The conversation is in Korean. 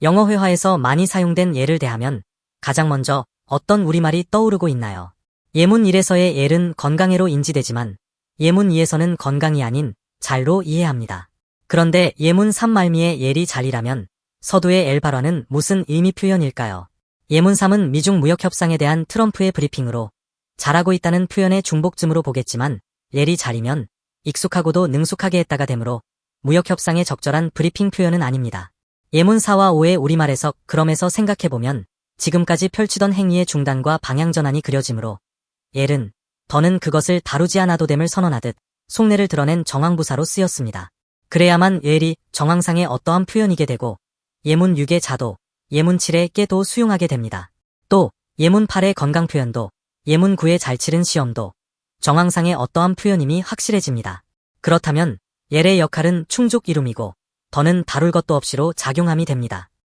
영어 회화에서 많이 사용된 예를 대하면 가장 먼저 어떤 우리말이 떠오르고 있나요? 예문 1에서의 예는 건강해로 인지되지만 예문 2에서는 건강이 아닌 잘로 이해합니다. 그런데 예문 3 말미의 예리 잘이라면 서두의 엘발화는 무슨 의미 표현일까요? 예문 3은 미중 무역 협상에 대한 트럼프의 브리핑으로 잘하고 있다는 표현의 중복쯤으로 보겠지만 예리 잘이면 익숙하고도 능숙하게 했다가 되므로 무역 협상에 적절한 브리핑 표현은 아닙니다. 예문 4와 5의 우리말 해석 그럼에서 생각해보면 지금까지 펼치던 행위의 중단과 방향 전환이 그려지므로 예는 더는 그것을 다루지 않아도 됨을 선언하듯 속내를 드러낸 정황부사로 쓰였습니다. 그래야만 예리 정황상의 어떠한 표현이게 되고 예문 6의 자도, 예문 7의 깨도 수용하게 됩니다. 또 예문 8의 건강 표현도, 예문 9의 잘 치른 시험도 정황상의 어떠한 표현임이 확실해집니다. 그렇다면 예의 역할은 충족 이룸이고 더는 다룰 것도 없이로 작용함이 됩니다.